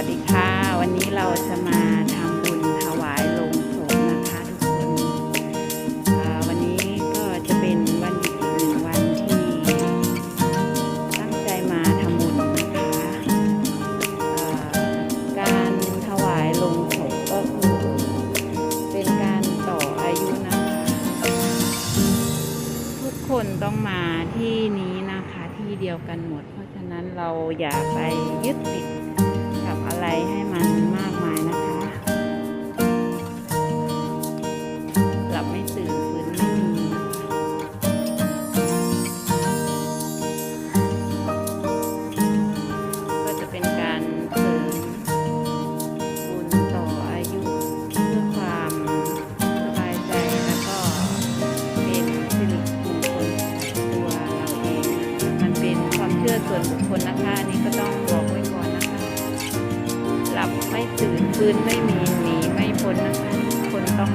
ัสดีค่ะ วันนี้เราจะมาทำบุญถวายลงศพนะคะทุกคนวันนี้ก็จะเป็นวันหยุดอีกหนึ่งวันที่ตั้งใจมาทำบุญนะคะการถวายลงศพก็คือเป็นการต่ออายุนะคะ ทุกคนต้องมาที่นี้นะคะที่เดียวกันหมด เพราะฉะนั้นเราอย่าไปยึดติด วามเชื่อส่วนบุคคลนะคะอันนี้ก็ต้องบอกไว้ก่อนนะคะ หลับไม่ตื่นฟื้นไม่มีหนีไม่พ้นนะคะทุกคนต้อง